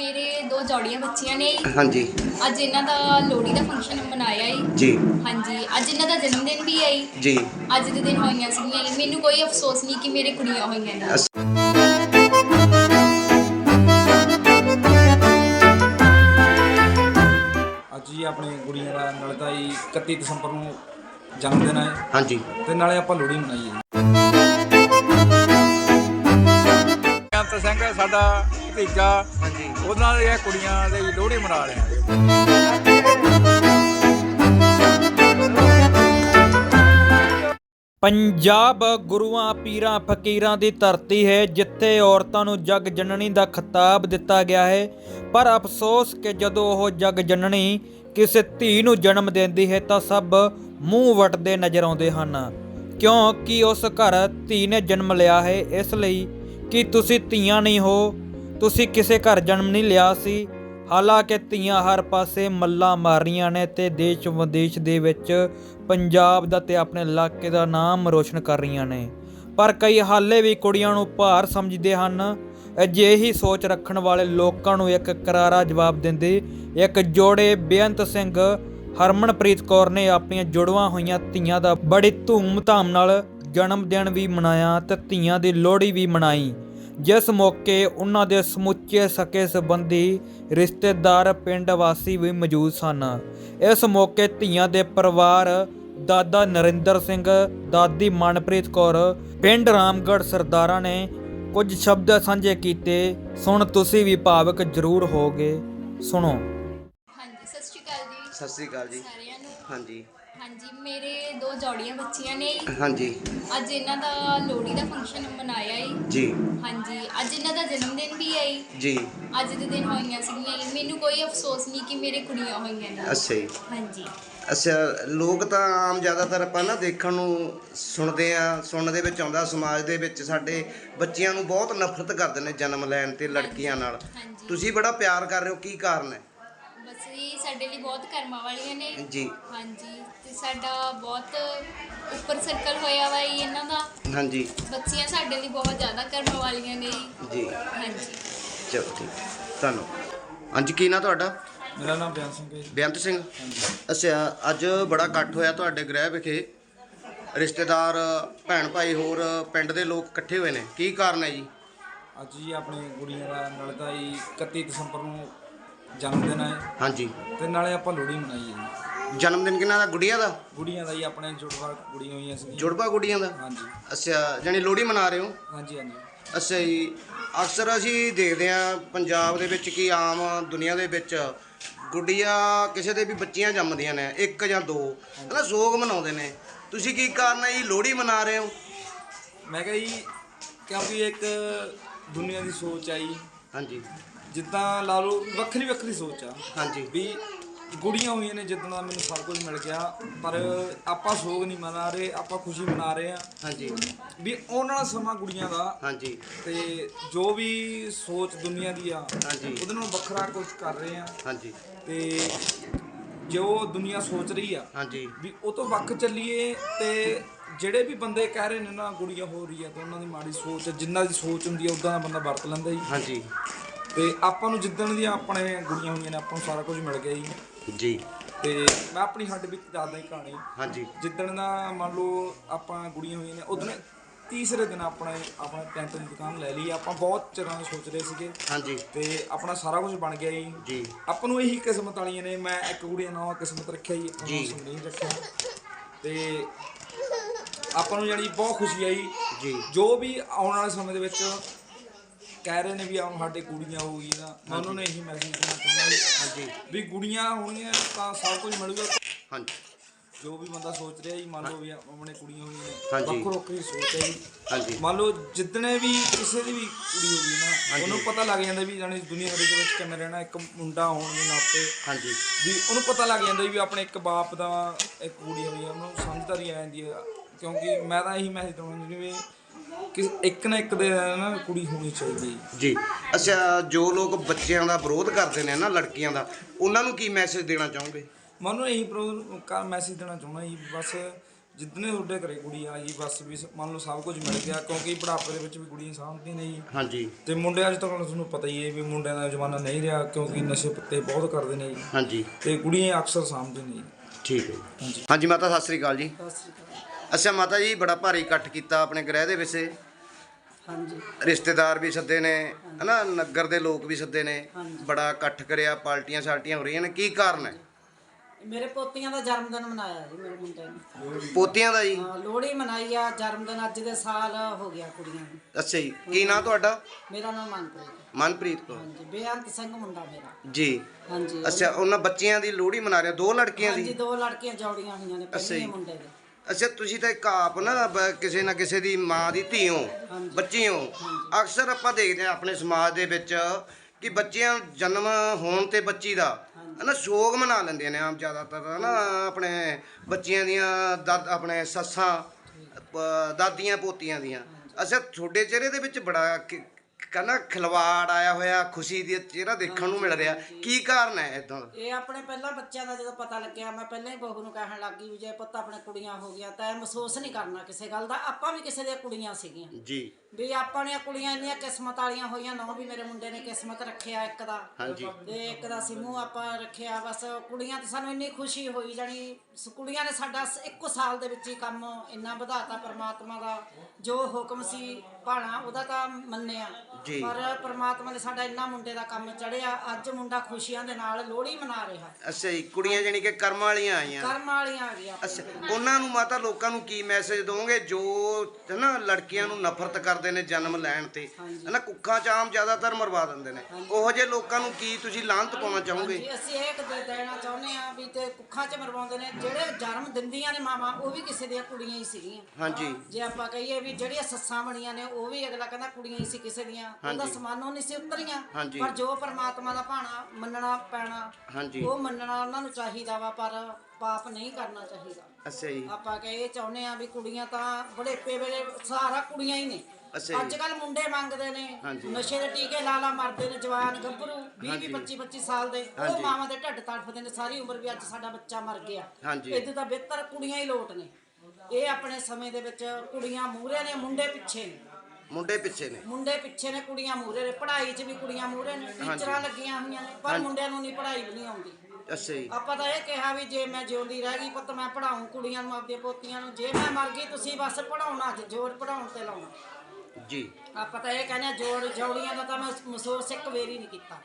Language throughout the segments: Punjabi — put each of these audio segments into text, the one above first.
ਮੇਰੇ ਦੋ ਜੋੜੀਆਂ ਬੱਚੀਆਂ ਨੇ। ਜੀ। ਹਾਂਜੀ। ਅੱਜ ਇਹਨਾਂ ਦਾ ਲੋਹੜੀ ਦਾ ਫੰਕਸ਼ਨ ਮਨਾਇਆ ਜੀ ਜੀ। ਹਾਂਜੀ ਅੱਜ ਇਹਨਾਂ ਦਾ ਜਨਮ ਦਿਨ ਵੀ ਹੈ ਜੀ। ਜੀ ਅੱਜ ਦੇ ਦਿਨ ਹੋਈਆਂ ਸੀਗੀਆਂ ਜੀ। ਮੈਨੂੰ ਕੋਈ ਅਫਸੋਸ ਨਹੀਂ ਕਿ ਮੇਰੇ ਕੁੜੀਆਂ ਹੋਈਆਂ ਨੇ। ਅਸ- ਅੱਜ ਹੀ ਆਪਣੇ ਗੁੜੀਆਂ ਦਾ ਨਾਲੇ ਤਾਂ ਜੀ 31 ਦਸੰਬਰ ਨੂੰ ਜਨਮ ਦਿਨ ਹੈ। ਹਾਂਜੀ। ਤੇ ਨਾਲੇ ਆਪਾਂ ਲੋਹੜੀ ਮਨਾਈ ਹੈ। ਅੰਤ ਸਿੰਘ ਸਾਡਾ ਭਤੀਜਾ ਹਾਂਜੀ। ਉਹਨਾਂ ਦੀਆਂ ਕੁੜੀਆਂ ਦੇ ਲੋਹੜੀ ਮਨਾ ਰਹੇ ਪੰਜਾਬ ਗੁਰੂਆਂ ਪੀਰਾਂ ਫਕੀਰਾਂ ਦੀ ਧਰਤੀ ਹੈ ਜਿੱਥੇ ਔਰਤਾਂ ਨੂੰ ਜਗ ਜਨਨੀ ਦਾ ਖਿਤਾਬ ਦਿੱਤਾ ਗਿਆ ਹੈ। ਪਰ ਅਫਸੋਸ ਕਿ ਜਦੋਂ ਉਹ ਜਗ ਜਨਨੀ ਕਿਸੇ ਧੀ ਨੂੰ ਜਨਮ ਦਿੰਦੀ ਹੈ ਤਾਂ ਸਭ ਮੂੰਹ ਵਟਦੇ ਨਜ਼ਰ ਆਉਂਦੇ ਹਨ। ਕਿਉਂਕਿ ਉਸ ਘਰ ਧੀ ਨੇ ਜਨਮ ਲਿਆ ਹੈ ਇਸ ਲਈ ਕਿ ਤੁਸੀਂ ਧੀਆਂ ਨਹੀਂ ਹੋ ਤੁਸੀਂ ਕਿਸੇ ਘਰ ਜਨਮ ਨਹੀਂ ਲਿਆ ਸੀ। ਹਾਲਾਂਕਿ ਧੀਆਂ ਹਰ ਪਾਸੇ ਮੱਲਾ ਮਾਰ ਰਹੀਆਂ ਨੇ ਤੇ ਦੇਸ਼ ਵਿਦੇਸ਼ ਦੇ ਵਿੱਚ ਪੰਜਾਬ ਦਾ ਤੇ ਆਪਣੇ ਇਲਾਕੇ ਦਾ ਨਾਮ ਰੋਸ਼ਨ ਕਰ ਰਹੀਆਂ ਨੇ। ਪਰ ਕਈ ਹਾਲੇ ਵੀ ਕੁੜੀਆਂ ਨੂੰ ਭਾਰ ਸਮਝਦੇ ਹਨ। ਅਜਿਹੀ ਸੋਚ ਰੱਖਣ ਵਾਲੇ ਲੋਕਾਂ ਨੂੰ ਇੱਕ ਕਰਾਰਾ ਜਵਾਬ ਦਿੰਦੇ ਇੱਕ ਜੋੜੇ ਬੇਅੰਤ ਸਿੰਘ ਹਰਮਨਪ੍ਰੀਤ ਕੌਰ ਨੇ ਆਪਣੀਆਂ ਜੁੜਵਾਂ ਹੋਈਆਂ ਧੀਆਂ ਦਾ ਬੜੀ ਧੂਮ-ਧਾਮ ਨਾਲ ਜਨਮ ਦਿਨ ਵੀ ਮਨਾਇਆ ਤੇ ਧੀਆਂ ਦੀ ਲੋਹੜੀ ਵੀ ਮਨਾਈ। ਜਿਸ ਮੌਕੇ ਉਹਨਾਂ ਦੇ ਸਮੁੱਚੇ ਸਕੇ ਸੰਬੰਧੀ ਰਿਸ਼ਤੇਦਾਰ ਪਿੰਡ ਵਾਸੀ ਵੀ ਮੌਜੂਦ ਸਨ। ਇਸ ਮੌਕੇ ਧੀਆਂ ਦੇ ਪਰਿਵਾਰ ਦਾਦਾ ਨਰਿੰਦਰ ਸਿੰਘ ਦਾਦੀ ਮਨਪ੍ਰੀਤ ਕੌਰ ਪਿੰਡ ਰਾਮਗੜ੍ਹ ਸਰਦਾਰਾਂ ਨੇ ਕੁਝ ਸ਼ਬਦ ਸਾਂਝੇ ਕੀਤੇ। ਸੁਣ ਤੁਸੀਂ ਵੀ ਭਾਵਕ ਜ਼ਰੂਰ ਹੋਗੇ ਸੁਣੋ। ਹਾਂਜੀ ਸਤਿ ਸ਼੍ਰੀ ਅਕਾਲ ਜੀ। ਸਤਿ ਸ੍ਰੀ ਅਕਾਲ ਜੀ। ਸਾਰਿਆਂ ਨੂੰ। ਹਾਂਜੀ। ਹਾਂਜੀ ਮੇਰੇ ਦੋ ਜੋੜੀਆਂ ਬੱਚੀਆਂ ਨੇ ਜੀ। ਹਾਂਜੀ। ਅੱਜ ਇਹਨਾਂ ਦਾ ਲੋਹੜੀ ਦਾ ਫੰਕਸ਼ਨ ਮਨਾਇਆ ਜੀ। ਜੀ। ਹਾਂਜੀ ਅੱਜ ਇਹਨਾਂ ਦਾ ਜਨਮ ਦਿਨ ਵੀ ਹੈ ਜੀ। ਜੀ। ਅੱਜ ਦੇ ਦਿਨ ਹੋਈਆਂ ਸੀਗੀਆਂ ਜੀ। ਮੈਨੂੰ ਕੋਈ ਅਫਸੋਸ ਨਹੀਂ ਕਿ ਮੇਰੇ ਕੁੜੀਆਂ ਹੋਈਆਂ ਨੇ। ਅੱਛਾ ਜੀ। ਹਾਂਜੀ। ਅੱਛਾ ਲੋਕ ਤਾਂ ਆਮ ਜ਼ਿਆਦਾਤਰ ਆਪਾਂ ਨਾ ਦੇਖਣ ਨੂੰ ਸੁਣਦੇ ਆ ਸੁਣਨ ਦੇ ਵਿੱਚ ਆਉਂਦਾ ਸਮਾਜ ਦੇ ਵਿੱਚ ਸਾਡੇ ਬੱਚਿਆਂ ਨੂੰ ਬਹੁਤ ਨਫ਼ਰਤ ਕਰਦੇ ਨੇ ਜਨਮ ਲੈਣ ਤੇ ਲੜਕੀਆਂ ਨਾਲ। ਹਾਂਜੀ। ਤੁਸੀਂ ਬੜਾ ਪਿਆਰ ਕਰ ਰਹੇ ਹੋ ਕੀ ਕਾਰਨ ਹੈ? ਬਸ ਇਹ ਸਾਡੇ ਲਈ ਬਹੁਤ ਕਰਮਾਂ ਵਾਲੀਆਂ ਨੇ। ਜੀ। ਹਾਂਜੀ ਤੇ ਸਾਡਾ ਬਹੁਤ ਉੱਪਰ ਸਰਕਲ ਹੋਇਆ ਵਾ ਜੀ ਇਹਨਾਂ ਦਾ। ਹਾਂਜੀ। ਬੱਚੀਆਂ ਸਾਡੇ ਲਈ ਬਹੁਤ ਜ਼ਿਆਦਾ ਕਰਮਾਂ ਵਾਲੀਆਂ ਨੇ ਜੀ। ਜੀ। ਹਾਂਜੀ। ਚਲੋ ਠੀਕ। ਧੰਨਵਾਦ। ਹਾਂਜੀ ਕੀ ਨਾਂ ਤੁਹਾਡਾ? ਮੇਰਾ ਨਾਮ ਬਿਆਨ ਸਿੰਘ ਹੈ ਜੀ। ਬੇਅੰਤ ਸਿੰਘ। ਅੱਛਾ ਅੱਜ ਬੜਾ ਇਕੱਠ ਹੋਇਆ ਤੁਹਾਡੇ ਗ੍ਰਹਿ ਵਿਖੇ। ਰਿਸ਼ਤੇਦਾਰ ਭੈਣ ਭਾਈ ਹੋਰ ਪਿੰਡ ਦੇ ਲੋਕ ਇਕੱਠੇ ਹੋਏ ਨੇ। ਕੀ ਕਾਰਨ ਹੈ ਜੀ? ਅੱਜ ਹੀ ਆਪਣੇ ਗੁੜੀਆਂ ਦਾ ਨਾਲੇ ਤਾਂ ਜੀ 31 ਦਸੰਬਰ ਨੂੰ ਜਨਮ ਦਿਨ ਹੈ। ਹਾਂਜੀ। ਤੇ ਨਾਲੇ ਆਪਾਂ ਲੋਹੜੀ ਮਨਾਈ ਹੈ ਜੀ। ਜਨਮ ਦਿਨ ਕਿਹਨਾਂ ਦਾ? ਗੁੱਡੀਆਂ ਦਾ? ਗੁੜੀਆਂ ਦਾ ਜੀ ਆਪਣੇ ਜੁੜਵਾ ਕੁੜੀਆਂ ਹੋਈਆਂ ਸੀ। ਜੁੜਵਾ ਗੁੱਡੀਆਂ ਦਾ? ਹਾਂਜੀ। ਅੱਛਾ ਜਾਣੀ ਲੋਹੜੀ ਮਨਾ ਰਹੇ ਹੋ? ਹਾਂਜੀ ਹਾਂਜੀ। ਅੱਛਾ ਜੀ ਅਕਸਰ ਅਸੀਂ ਦੇਖਦੇ ਹਾਂ ਪੰਜਾਬ ਦੇ ਵਿੱਚ ਕੀ ਆਮ ਦੁਨੀਆ ਦੇ ਵਿੱਚ ਗੁੱਡੀਆਂ ਕਿਸੇ ਦੇ ਵੀ ਬੱਚੀਆਂ ਜੰਮਦੀਆਂ ਨੇ ਇੱਕ ਜਾਂ ਦੋ। ਹਨਾ ਸੋਗ ਮਨਾਉਂਦੇ ਨੇ। ਤੁਸੀਂ ਕੀ ਕਾਰਨ ਹੈ ਜੀ ਲੋਹੜੀ ਮਨਾ ਰਹੇ ਹੋ? ਮੈਂ ਕਿਹਾ ਜੀ ਕਿਉਂਕਿ ਇੱਕ ਦੁਨੀਆ ਦੀ ਸੋਚ ਆਈ। ਹਾਂਜੀ। ਜਿੱਦਾਂ ਲਾ ਲਓ ਵੱਖਰੀ ਵੱਖਰੀ ਸੋਚ ਆ। ਹਾਂਜੀ। ਵੀ ਗੁੜੀਆਂ ਹੋਈਆਂ ਨੇ ਜਿੱਦਾਂ ਦਾ ਮੈਨੂੰ ਸਭ ਕੁਝ ਮਿਲ ਗਿਆ ਪਰ ਆਪਾਂ ਸੋਗ ਨਹੀਂ ਮਨਾ ਰਹੇ ਆਪਾਂ ਖੁਸ਼ੀ ਮਨਾ ਰਹੇ ਆ। ਹਾਂਜੀ। ਵੀ ਆਉਣ ਵਾਲਾ ਸਮਾਂ ਗੁੜੀਆਂ ਦਾ। ਹਾਂਜੀ। ਤੇ ਜੋ ਵੀ ਸੋਚ ਦੁਨੀਆ ਦੀ ਆ ਹਾਂਜੀ। ਉਹਦੇ ਨਾਲ ਵੱਖਰਾ ਕੁਝ ਕਰ ਰਹੇ ਆ। ਹਾਂਜੀ। ਤੇ ਜੋ ਦੁਨੀਆ ਸੋਚ ਰਹੀ ਆ ਹਾਂਜੀ। ਵੀ ਉਹ ਤੋਂ ਵੱਖ ਚੱਲੀਏ ਤੇ ਜਿਹੜੇ ਵੀ ਬੰਦੇ ਕਹਿ ਰਹੇ ਨੇ ਨਾ ਗੁੜੀਆਂ ਹੋ ਰਹੀ ਆ ਤਾਂ ਉਹਨਾਂ ਦੀ ਮਾੜੀ ਸੋਚ ਆ, ਜਿਨ੍ਹਾਂ ਦੀ ਸੋਚ ਹੁੰਦੀ ਆ ਉਦਾਂ ਦਾ ਬੰਦਾ ਵਰਤ ਲੈਂਦਾ ਜੀ। ਹਾਂਜੀ। ਤੇ ਆਪਾਂ ਨੂੰ ਜਿੱਦਣ ਦੀਆਂ ਆਪਣੇ ਗੁੜੀਆਂ ਹੋਈਆਂ ਨੇ ਆਪਾਂ ਨੂੰ ਸਾਰਾ ਕੁਝ ਮਿਲ ਗਿਆ ਜੀ। ਜੀ। ਤੇ ਮੈਂ ਆਪਣੀ ਹੱਡ ਵਿੱਚ ਦੱਸਦਾ ਹੀ ਕਹਾਣੀ। ਹਾਂਜੀ। ਜਿੱਦਣ ਦਾ ਮੰਨ ਲਓ ਆਪਾਂ ਗੁੜੀਆਂ ਹੋਈਆਂ ਨੇ ਉਦੋਂ ਤੀਸਰੇ ਦਿਨ ਆਪਣੇ ਆਪਣਾ ਟੈਂਟ ਦੀ ਦੁਕਾਨ ਲੈ ਲਈ। ਆਪਾਂ ਬਹੁਤ ਚਿਰਾਂ ਤੋਂ ਸੋਚ ਰਹੇ ਸੀਗੇ। ਹਾਂਜੀ। ਤੇ ਆਪਣਾ ਸਾਰਾ ਕੁਝ ਬਣ ਗਿਆ ਜੀ। ਜੀ। ਆਪਾਂ ਨੂੰ ਇਹੀ ਕਿਸਮਤ ਵਾਲੀਆਂ ਨੇ ਮੈਂ ਇੱਕ ਕੁੜੀਆਂ ਨਾਲ ਕਿਸਮਤ ਰੱਖਿਆ ਜੀ ਆਪਾਂ। ਨੂੰ ਨਹੀਂ ਰੱਖਿਆ। ਤੇ ਆਪਾਂ ਨੂੰ ਜਿਹੜੀ ਬਹੁਤ ਖੁਸ਼ੀ ਆਈ। ਜੀ। ਜੋ ਵੀ ਆਉਣ ਵਾਲੇ ਸਮੇਂ ਦੇ ਵਿੱਚ ਕਹਿ ਰਹੇ ਨੇ ਵੀ ਆਉਣ ਸਾਡੇ ਕੁੜੀਆਂ ਹੋਊਗੀਆਂ ਮੈਂ ਉਹਨਾਂ ਨੂੰ ਇਹੀ ਮੈਸੇਜ ਦੇਣਾ ਚਾਹੁੰਦਾ ਜੀ ਵੀ ਕੁੜੀਆਂ ਹੋਣਗੀਆਂ ਤਾਂ ਸਭ ਕੁਝ ਮਿਲੂਗਾ। ਹਾਂਜੀ। ਜੋ ਵੀ ਬੰਦਾ ਸੋਚ ਰਿਹਾ ਜੀ ਮੰਨ ਲਓ ਵੀ ਆਪਣੇ ਕੁੜੀਆਂ ਹੋਈਆਂ ਨੇ ਹਾਂਜੀ। ਵੱਖੋ ਵੱਖਰੀ ਸੋਚ ਹੈ ਜੀ। ਹਾਂਜੀ। ਮੰਨ ਲਓ ਜਿੱਦਣੇ ਵੀ ਕਿਸੇ ਦੀ ਵੀ ਕੁੜੀ ਹੋਗੀ ਨਾ ਉਹਨੂੰ ਪਤਾ ਲੱਗ ਜਾਂਦਾ ਵੀ ਜਾਨੀ ਦੁਨੀਆ ਦੇ ਵਿੱਚ ਕਿਵੇਂ ਰਹਿਣਾ ਇੱਕ ਮੁੰਡਾ ਹੋਣ ਦੇ ਨਾਤੇ। ਹਾਂਜੀ। ਵੀ ਉਹਨੂੰ ਪਤਾ ਲੱਗ ਜਾਂਦਾ ਵੀ ਆਪਣੇ ਇੱਕ ਬਾਪ ਦਾ ਇੱਕ ਕੁੜੀ ਹੋਈ ਆ ਉਹਨੂੰ ਸਮਝਦਾਰੀ ਆ ਜਾਂਦੀ ਹੈ ਕਿਉਂਕਿ ਮੈਂ ਤਾਂ ਇਹੀ ਮੈਸੇਜ ਦਵਾਂਗਾ ਜਿਵੇਂ ਕਿ ਇੱਕ ਨਾ ਇੱਕ ਦੇ ਨਾ ਕੁੜੀ ਹੋਣੀ ਚਾਹੀਦੀ ਹੈ। ਜੀ। ਅੱਛਾ ਜੋ ਲੋਕ ਬੱਚਿਆਂ ਦਾ ਵਿਰੋਧ ਕਰਦੇ ਨੇ ਨਾ ਲੜਕੀਆਂ ਦਾ ਉਹਨਾਂ ਨੂੰ ਕੀ ਮੈਸੇਜ ਦੇਣਾ ਚਾਹੋਗੇ? ਮੈਂ ਉਹਨੂੰ ਇਹੀ ਪ੍ਰੋ ਮੈਸੇਜ ਦੇਣਾ ਚਾਹੁੰਦਾ ਜੀ ਬਸ ਜਿੱਦਨੇ ਤੁਹਾਡੇ ਘਰੇ ਕੁੜੀ ਆਈ ਬਸ ਵੀ ਸ- ਮੰਨ ਲਓ ਸਭ ਕੁਝ ਮਿਲ ਗਿਆ ਕਿਉਂਕਿ ਬੁਢਾਪੇ ਦੇ ਵਿੱਚ ਵੀ ਕੁੜੀਆਂ ਸਾਂਭਦੀਆਂ ਨੇ ਜੀ। ਹਾਂਜੀ। ਤੇ ਮੁੰਡੇ ਅੱਜ ਤੱਕ ਤੁਹਾਨੂੰ ਪਤਾ ਹੀ ਹੈ ਵੀ ਮੁੰਡਿਆਂ ਦਾ ਜ਼ਮਾਨਾ ਨਹੀਂ ਰਿਹਾ ਕਿਉਂਕਿ ਨਸ਼ੇ ਪੱਤੇ ਬਹੁਤ ਕਰਦੇ ਨੇ ਜੀ। ਹਾਂਜੀ। ਤੇ ਕੁੜੀਆਂ ਅਕਸਰ ਸਾਂਭਦੀਆਂ ਨੇ ਜੀ। ਠੀਕ ਹੈ ਜੀ। ਹਾਂਜੀ। ਹਾਂਜੀ ਮਾਤਾ ਸਤਿ ਸ੍ਰੀ ਅਕਾਲ ਜੀ। ਅੱਛਾ ਮਾਤਾ ਜੀ ਬੜਾ ਭਾਰੀ ਇਕੱਠ ਕੀਤਾ ਆਪਣੇ ਗ੍ਰਹਿ ਦੇ ਵਿੱਚ। ਹਾਂਜੀ। ਰਿਸ਼ਤੇਦਾਰ ਵੀ ਸੱਦੇ ਨੇ ਹਨਾ ਨਗਰ ਦੇ ਲੋਕ ਵੀ ਸੱਦੇ ਨੇ। ਬੜਾ ਇਕੱਠ ਕਰਿਆ ਪਾਰਟੀਆਂ ਸਾਲਟੀਆਂ ਹੋ ਰਹੀਆਂ ਨੇ। ਕੀ ਕਾਰਨ ਹੈ? ਮੇਰੇ ਪੋਤੀਆਂ ਦਾ ਜਨਮ ਦਿਨ ਮਨਾਇਆ ਜੀ ਮੇਰੇ ਮੁੰਡੇ ਨੇ। ਪੋਤੀਆਂ ਦਾ ਜੀ? ਹਾਂ ਲੋਹੜੀ ਮਨਾਈ ਆ ਜਨਮ ਦਿਨ ਅੱਜ ਦੇ ਸਾਲ ਹੋ ਗਿਆ ਕੁੜੀਆਂ ਨੂੰ ਅੱਛਾ ਜੀ ਕੀ ਨਾਂ ਤੁਹਾਡਾ? ਮੇਰਾ ਨਾਮ ਮਨਪ੍ਰੀਤ। ਮਨਪ੍ਰੀਤ ਕੌਰ। ਹਾਂਜੀ ਬੇਅੰਤ ਸਿੰਘ ਮੁੰਡਾ ਮੇਰਾ। ਜੀ। ਹਾਂਜੀ ਅੱਛਾ ਉਹਨਾਂ ਬੱਚੀਆਂ ਦੀ ਲੋਹੜੀ ਮਨਾ ਰਹੇ ਹੋ, ਦੋ ਲੜਕੀਆਂ ਹਾਂਜੀ ਦੀ ਦੋ ਲੜਕੀਆਂ ਜੋੜੀਆਂ ਹੋਈਆਂ ਨੇ ਪਹਿਲੇ। ਮੁੰਡੇ ਦੇ। ਅੱਛਾ ਤੁਸੀਂ ਤਾਂ ਇੱਕ ਆਪ ਨਾ ਬ- ਕਿਸੇ ਨਾ ਕਿਸੇ ਦੀ ਮਾਂ ਦੀ ਧੀ ਹੋ। ਬੱਚੀ ਹੋ। ਅਕਸਰ ਆਪਾਂ ਦੇਖਦੇ ਹਾਂ ਆਪਣੇ ਸਮਾਜ ਦੇ ਵਿੱਚ ਕਿ ਬੱਚਿਆਂ ਨੂੰ ਜਨਮ ਹੋਣ ਤੇ ਬੱਚੀ ਦਾ ਹਨਾ ਸ਼ੋਗ ਮਨਾ ਲੈਂਦੇ ਨੇ ਆਮ ਜ਼ਿਆਦਾਤਰ ਹਨਾ ਆਪਣੇ ਬੱਚਿਆਂ ਦੀਆਂ ਦਾਦ ਆਪਣੇ ਸੱਸਾਂ ਪ- ਦਾਦੀਆਂ ਪੋਤੀਆਂ ਦੀਆਂ। ਅੱਛਾ ਤੁਹਾਡੇ ਚਿਹਰੇ ਦੇ ਵਿੱਚ ਬੜਾ ਕਿ- ਕਹਿੰਦਾ ਖਿਲਵਾੜ ਆਇਆ ਹੋਇਆ ਖੁਸ਼ੀ ਦੀ ਚਿਹਰਾ ਦੇਖਣ ਨੂੰ ਮਿਲ ਰਿਹਾ। ਕੀ ਕਾਰਨ ਹੈ ਇਦਾਂ ਇਹ ਆਪਣੇ ਪਹਿਲਾਂ ਬੱਚਿਆਂ ਦਾ ਜਦੋਂ ਪਤਾ ਲੱਗਿਆ ਮੈਂ ਪਹਿਲਾਂ ਹੀ ਬਹੂ ਨੂੰ ਕਹਿਣ ਲੱਗੀ ਵੀ ਜੇ ਪੁੱਤ ਆਪਣੇ ਕੁੜੀਆਂ ਹੋ ਗਿਆ ਤਾਂ ਇਹ ਮਹਿਸੂਸ ਨਹੀਂ ਕਰਨਾ ਕਿਸੇ ਗੱਲ ਦਾ। ਆਪਾਂ ਵੀ ਕਿਸੇ ਦੀਆਂ ਕੁੜੀਆਂ ਸੀਗੀਆਂ। ਜੀ। ਵੀ ਆਪਾਂ ਨੇ ਕੁੜੀਆਂ ਇੰਨੀਆਂ ਕਿਸਮਤ ਵਾਲੀਆਂ ਹੋਈਆਂ ਨਾ ਵੀ ਮੇਰੇ ਮੁੰਡੇ ਨੇ ਕਿਸਮਤ ਰੱਖਿਆ ਇੱਕ ਦਾ। ਹਾਂਜੀ। ਤੇ ਇੱਕ ਦਾ ਸਿਮੂ ਆਪਾਂ ਰੱਖਿਆ ਬਸ ਕੁੜੀਆਂ ਤੇ ਸਾਨੂੰ ਇੰਨੀ ਖੁਸ਼ੀ ਹੋਈ ਜਾਣੀ ਸ- ਕੁੜੀਆਂ ਨੇ ਸਾਡਾ ਸ- ਇੱਕੋ ਸਾਲ ਦੇ ਵਿੱਚ ਹੀ ਕੰਮ ਇੰਨਾ ਵਧਾਤਾ ਪਰਮਾਤਮਾ ਦਾ ਜੋ ਹੁਕਮ ਸੀ ਭਾਣਾ ਉਹਦਾ ਤਾਂ ਮੰਨਿਆ। ਜੀ। ਪਰ ਪਰਮਾਤਮਾ ਨੇ ਸਾਡਾ ਇੰਨਾ ਮੁੰਡੇ ਦਾ ਕੰਮ ਚੜਿਆ ਅੱਜ ਮੁੰਡਾ ਖੁਸ਼ੀਆਂ ਦੇ ਨਾਲ ਲੋਹੜੀ ਮਨਾ ਰਿਹਾ। ਅੱਛਾ ਜੀ ਕੁੜੀਆਂ ਜਾਨੀ ਕਿ ਕਰਮ ਵਾਲੀਆਂ ਆਈਆਂ। ਕਰਮ ਵਾਲੀਆਂ ਆ ਗਈਆਂ। ਅੱਛਾ ਉਹਨਾਂ ਨੂੰ ਮਾਤਾ ਲੋਕਾਂ ਨੂੰ ਕੀ ਮੈਸੇਜ ਦੋਗੇ ਜੋ ਹਨਾ ਲੜਕੀਆਂ ਨੂੰ ਨਫ਼ਰਤ ਕਰਦੇ ਨੇ ਜਨਮ ਲੈਣ ਤੇ? ਹਾਂਜੀ। ਹਨਾ ਕੁੱਖਾਂ ਚ ਆਮ ਜ਼ਿਆਦਾਤਰ ਮਰਵਾ ਦਿੰਦੇ ਨੇ। ਉਹੋ ਜਿਹੇ ਲੋਕਾਂ ਨੂੰ ਕੀ ਤੁਸੀਂ ਲਾਂਤ ਪਾਉਣਾ ਚਾਹੋਗੇ? ਹਾਂਜੀ ਅਸੀਂ ਇਹ ਕਦੇ ਦੇਣਾ ਚਾਹੁੰਦੇ ਆ ਵੀ ਤੇ ਕੁੱਖਾਂ 'ਚ ਮਰਵਾਉਂਦੇ ਨੇ ਜਿਹੜੇ ਜਨਮ ਦਿੰਦੀਆਂ ਨੇ ਮਾਵਾਂ ਉਹ ਵੀ ਕਿਸੇ ਦੀਆਂ ਕੁੜੀਆਂ ਹੀ ਸੀਗੀਆਂ। ਹਾਂਜੀ। ਜੇ ਆਪਾਂ ਕਹੀਏ ਵੀ ਜਿਹੜੀਆਂ ਸੱਸਾਂ ਬਣੀਆਂ ਨੇ ਉਹ ਵੀ ਅਗਲਾ ਕਹਿੰਦਾ ਕੁੜੀਆਂ ਹੀ ਸੀ ਕਿਸੇ ਦੀਆਂ। ਉਹਦਾ ਹਾਂਜੀ। ਸਮਾਨੋਂ ਨਹੀਂ ਸੀ ਉਤਰੀਆਂ। ਪਰ ਜੋ ਪਰਮਾਤਮਾ ਦਾ ਭਾਣਾ ਮੰਨਣਾ ਪੈਣਾ ਉਹ ਮੰਨਣਾ ਉਹਨਾਂ ਨੂੰ ਚਾਹੀਦਾ ਵਾ ਪਰ ਪਾਪ ਨਹੀਂ ਕਰਨਾ ਚਾਹੀਦਾ ਅੱਛਾ ਜੀ ਆਪਾਂ ਕਹੇ ਚਾਹੁੰਦੇ ਆ ਵੀ ਕੁੜੀਆਂ ਤਾਂ ਬੜੇਪੇ ਵੇਲੇ ਸਾਰਾ ਕੁੜੀਆਂ ਹੀ ਨੇ। ਅੱਜ ਕੱਲ ਮੁੰਡੇ ਮੰਗਦੇ ਨੇ। ਨਸ਼ੇ ਦੇ ਟੀਕੇ ਲਾ ਲਾ ਮਰਦੇ ਨੇ ਜਵਾਨ ਗੱਭਰੂ 20 ਹਾਂਜੀ। 25 25 ਸਾਲ ਦੇ ਉਹ। ਮਾਵਾਂ ਦੇ ਢੱਡ ਤੜਫਦੇ ਨੇ ਸਾਰੀ ਉਮਰ ਵੀ ਅੱਜ ਸਾਡਾ ਬੱਚਾ ਮਰ ਗਿਆ। ਇਦੋਂ ਤਾਂ ਬਿਹਤਰ ਕੁੜੀਆਂ ਹੀ ਲੋਟ ਨੇ ਇਹ ਆਪਣੇ ਸਮੇਂ ਦੇ ਵਿੱਚ ਕੁੜੀਆਂ ਮੂਹਰੇ ਨੇ ਮੁੰਡੇ ਪਿੱਛੇ ਨੇ ਮੁੰਡੇ ਪਿੱਛੇ ਨੇ। ਮੁੰਡੇ ਪਿੱਛੇ ਨੇ ਕੁੜੀਆਂ ਮੂਹਰੇ ਨੇ। ਪੜ੍ਹਾਈ 'ਚ ਵੀ ਕੁੜੀਆਂ ਮੂਹਰੇ ਨੇ। ਟੀਚਰਾਂ ਲੱਗੀਆਂ ਹੋਈਆਂ ਨੇ ਪਰ ਹਾਂਜੀ। ਮੁੰਡਿਆਂ ਨੂੰ ਨਹੀਂ ਪੜ੍ਹਾਈ ਵੀ ਨਹੀਂ ਆਉਂਦੀ। ਅੱਛਾ ਜੀ। ਆਪਾਂ ਤਾਂ ਇਹ ਕਿਹਾ ਵੀ ਜੇ ਮੈਂ ਜਿਉਂਦੀ ਰਹਿ ਗਈ ਪੁੱਤ ਮੈਂ ਪੜਾਉਂ ਕੁੜੀਆਂ ਨੂੰ ਆਪਦੀਆਂ ਪੋਤੀਆਂ ਨੂੰ। ਜੇ ਮੈਂ ਮਰ ਗਈ ਤੁਸੀਂ ਬਸ ਪੜਾਉਣਾ ਜੋਰ ਪੜਾਉਣ ਤੇ ਲਾਉਣਾ। ਜੀ। ਆਪਾਂ ਤਾਂ ਇਹ ਕਹਿੰਦੇ ਹਾਂ, ਜੋੜ ਜੋੜੀਆਂ ਦਾ ਤਾਂ ਮੈਂ ਮਹਿਸੂਸ ਇੱਕ ਵੇਰੀ ਨਹੀਂ ਕੀਤਾ।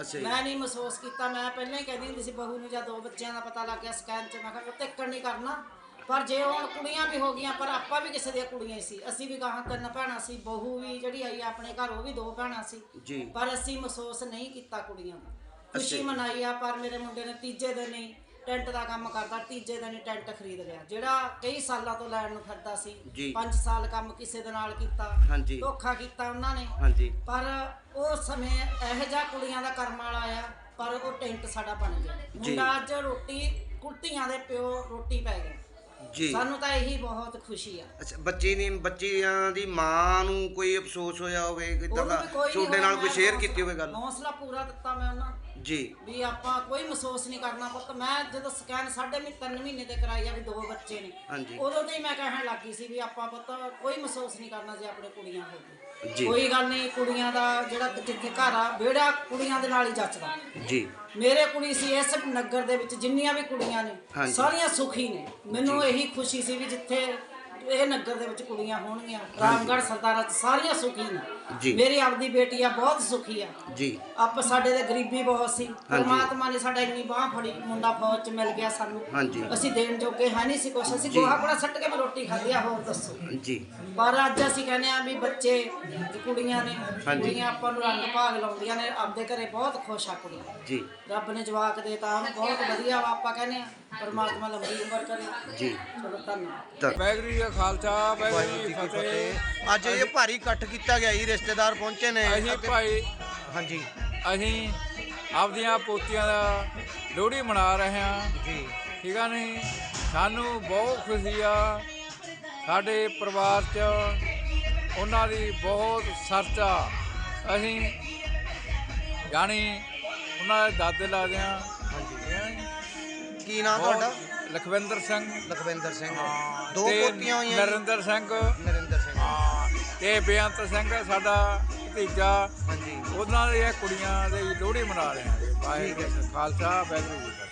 ਅੱਛਾ ਜੀ। ਮੈਂ ਨਹੀਂ ਮਹਿਸੂਸ ਕੀਤਾ। ਮੈਂ ਪਹਿਲਾਂ ਹੀ ਕਹਿੰਦੀ ਹੁੰਦੀ ਸੀ ਬਹੂ ਨੂੰ ਜਾਂ ਦੋ ਬੱਚਿਆਂ ਦਾ ਪਤਾ ਲੱਗ ਗਿਆ ਸਕੈਨ 'ਚ। ਮੈਂ ਕਿਹਾ ਪੁੱਤ ਇੱਕੜ ਨਹੀਂ ਕਰਨਾ। ਪਰ ਜੇ ਹੁਣ ਕੁੜੀਆਂ ਵੀ ਹੋ ਗਈਆਂ ਪਰ ਆਪਾਂ ਵੀ ਕਿਸੇ ਦੀਆਂ ਕੁੜੀਆਂ ਹੀ ਸੀ। ਅਸੀਂ ਵੀ ਗਾਹਾਂ ਤਿੰਨ ਭੈਣਾਂ ਸੀ ਬਹੂ ਵੀ ਜਿਹੜੀ ਆਈ ਆ ਆਪਣੇ ਘਰ ਉਹ ਵੀ ਦੋ ਭੈਣਾਂ ਸੀ। ਜੀ। ਪਰ ਅਸੀਂ ਮਹਿਸੂਸ ਨਹੀਂ ਕੀਤਾ ਕੁੜੀਆਂ ਦਾ ਖੁਸ਼ੀ। ਮਨਾਈ ਆ ਪਰ ਮੇਰੇ ਮੁੰਡੇ ਨੇ ਤੀਜੇ ਦਿਨ ਹੀ ਟੈਂਟ ਦਾ ਕੰਮ ਕਰਦਾ ਤੀਜੇ ਦਿਨ ਹੀ ਟੈਂਟ ਖਰੀਦ ਲਿਆ। ਜਿਹੜਾ ਕਈ ਸਾਲਾਂ ਤੋਂ ਲੈਣ ਨੂੰ ਫਿਰਦਾ ਸੀ ਜੀ। 5 ਸਾਲ ਕੰਮ ਕਿਸੇ ਦੇ ਨਾਲ ਕੀਤਾ ਹਾਂਜੀ। ਧੋਖਾ ਕੀਤਾ ਉਹਨਾਂ ਨੇ। ਹਾਂਜੀ। ਪਰ ਉਹ ਸਮੇਂ ਇਹੋ ਜਿਹਾ ਕੁੜੀਆਂ ਦਾ ਕਰਮ ਵਾਲਾ ਆਇਆ ਪਰ ਉਹ ਟੈਂਟ ਸਾਡਾ ਬਣ ਗਿਆ। ਜੀ। ਮੁੰਡਾ ਅੱਜ ਰੋਟੀ ਕੁੜਤੀਆਂ ਦੇ ਪਿਓ ਰੋਟੀ ਪੈ ਗਿਆ। ਜੀ। ਸਾਨੂੰ ਤਾਂ ਇਹੀ ਬਹੁਤ ਖੁਸ਼ੀ ਆ। ਅੱਛਾ ਬੱਚੀ ਦੀ ਬੱਚੀਆਂ ਦੀ ਮਾਂ ਨੂੰ ਕੋਈ ਅਫਸੋਸ ਹੋਇਆ ਹੋਵੇ ਕਿਦਾਂ ਉਹਨੂੰ ਦਾ ਵੀ ਕੋਈ ਨਹੀਂ ਤੁਹਾਡੇ ਨਾਲ ਹੋਇਆ, ਕੋਈ ਮੈਂ ਸ਼ੇਅਰ ਕੀਤੀ ਹੋਵੇ ਗੱਲ? ਹੌਸਲਾ ਪੂਰਾ ਦਿੱਤਾ ਮੈਂ ਉਹਨਾਂ ਨੂੰ ਜੀ। ਵੀ ਆਪਾਂ ਕੋਈ ਮਹਿਸੂਸ ਨਹੀਂ ਕਰਨਾ ਪੁੱਤ। ਮੈਂ ਜਦੋਂ ਸਕੈਨ ਸਾਢੇ ਮਹੀਨੇ ਤਿੰਨ ਮਹੀਨੇ ਤੇ ਕਰਾਈ ਆ ਵੀ ਦੋ ਬੱਚੇ ਨੇ। ਹਾਂਜੀ। ਉਦੋਂ ਤੇ ਹੀ ਮੈਂ ਕਹਿਣ ਲੱਗੀ ਸੀ ਵੀ ਆਪਾਂ ਪੁੱਤ ਕੋਈ ਮਹਿਸੂਸ ਨਹੀਂ ਕਰਨਾ ਜੇ ਆਪਣੇ ਕੁੜੀਆਂ ਹੋ ਜੀ। ਕੋਈ ਗੱਲ ਨਹੀਂ ਕੁੜੀਆਂ ਦਾ ਜਿਹੜਾ ਜਿੱਥੇ ਘਰ ਆ ਵਿਹੜਾ ਕੁੜੀਆਂ ਦੇ ਨਾਲ ਹੀ ਜੱਚਦਾ ਜੀ ਮੇਰੇ ਕੁੜੀ ਸੀ ਇਸ ਨਗਰ ਦੇ ਵਿੱਚ ਜਿੰਨੀਆਂ ਵੀ ਕੁੜੀਆਂ ਨੇ। ਸਾਰੀਆਂ ਸੁਖੀ ਨੇ ਮੈਨੂੰ ਇਹੀ ਖੁਸ਼ੀ ਸੀ ਵੀ ਜਿੱਥੇ ਇਹ ਨਗਰ ਦੇ ਵਿੱਚ ਕੁੜੀਆਂ ਹੋਣਗੀਆਂ। ਰਾਮਗੜ੍ਹ ਸਰਦਾਰਾਂ ਚ ਸਾਰੀਆਂ ਸੁਖੀ ਜੀ। ਨੇ ਮੇਰੀ ਆਪਦੀ ਬੇਟੀ ਆ ਬਹੁਤ ਸੁਖੀ ਆ। ਜੀ। ਆਪ ਸਾਡੇ ਦੇ ਗਰੀਬੀ ਬਹੁਤ ਸੀ। ਪਰਮਾਤਮਾ ਨੇ ਸਾਡਾ ਇੰਨੀ ਬਾਹ ਫੜੀ ਮੁੰਡਾ ਫੌਜ ਚ ਮਿਲ ਗਿਆ ਸਾਨੂੰ। ਹਾਂਜੀ। ਅਸੀਂ ਦੇਣ ਜੋਗੇ ਹੈ ਨਹੀਂ ਸੀ ਕੁਛ। ਅਸੀਂ ਜੀ। ਗੋਹਾ ਕੋੜਾ ਸੱਟ ਕੇ ਵੀ ਰੋਟੀ ਖਾਧੀ ਆ ਹੋਰ ਦੱਸੋ। ਜੀ। ਪਰ ਅੱਜ ਅਸੀਂ ਕਹਿੰਦੇ ਆ ਵੀ ਬੱਚੇ ਕੁੜੀਆਂ ਨੇ ਹਾਂਜੀ। ਕੁੜੀਆਂ ਆਪਾਂ ਨੂੰ ਰੰਗ ਭਾਗ ਲਾਉਂਦੀਆਂ ਨੇ। ਆਪਦੇ ਘਰੇ ਬਹੁਤ ਖੁਸ਼ ਆ ਕੁੜੀਆਂ। ਜੀ। ਰੱਬ ਨੇ ਜਵਾਕ ਦੇਤਾ ਉਹਨੂੰ ਬਹੁਤ ਵਧੀਆ ਵਾ ਆਪਾਂ ਕਹਿੰਦੇ ਆ। ਪਰਮਾਤਮਾ ਲੰਬੀ ਉਮਰ ਕਰੇ। ਜੀ। ਚਲੋ ਧੰਨਵਾਦ। ਵਾਹਿਗੁਰੂ ਜੀ ਕਾ ਖਾਲਸਾ ਵਾਹਿਗੁਰੂ ਜੀ ਕੀ ਫਤਿਹ। ਫਤਿਹ। ਅੱਜ ਇਹ ਭਾਰੀ ਇਕੱਠ ਕੀਤਾ ਗਿਆ ਜੀ ਰਿਸ਼ਤੇਦਾਰ ਪਹੁੰਚੇ ਨੇ। ਅਸੀਂ ਅਤੇ- ਭਾਈ ਹਾਂਜੀ। ਅਸੀਂ ਆਪਦੀਆਂ ਪੋਤੀਆਂ ਦਾ ਲੋਹੜੀ ਮਨਾ ਰਹੇ ਹਾਂ। ਜੀ। ਠੀਕ ਆ ਨਹੀਂ? ਸਾਨੂੰ ਬਹੁਤ ਖੁਸ਼ੀ ਆ। ਸਾਡੇ ਪਰਿਵਾਰ 'ਚ ਉਹਨਾਂ ਦੀ ਬਹੁਤ ਸਰਚਾ ਅਸੀਂ ਯਾਨੀ ਉਹਨਾਂ ਦੇ ਦਾਦੇ ਲੱਗਦੇ ਆ। ਕੀ ਨਾਮ ਤੁਹਾਡਾ? ਲਖਵਿੰਦਰ ਸਿੰਘ। ਲਖਵਿੰਦਰ ਸਿੰਘ। ਹਾਂ, ਦੋ ਤੇ ਪੋਤੀਆਂ ਹੋਈਆਂ ਜੀ? ਨਰਿੰਦਰ ਸਿੰਘ। ਨਰਿੰਦਰ ਸਿੰਘ। ਹਾਂ ਤੇ ਬੇਅੰਤ ਸਿੰਘ ਸਾਡਾ ਭਤੀਜਾ। ਹਾਂਜੀ। ਉਹਨਾਂ ਦੀਆਂ ਕੁੜੀਆਂ ਦੇ ਲੋਹੜੀ ਮਨਾ ਰਹੇ ਹਾਂ ਜੀ। ਵਾਹਿਗੁਰੂ ਜੀ ਕਾ ਖਾਲਸਾ ਵਾਹਿਗੁਰੂ ਜੀ ਕੀ ਫਤਿਹ।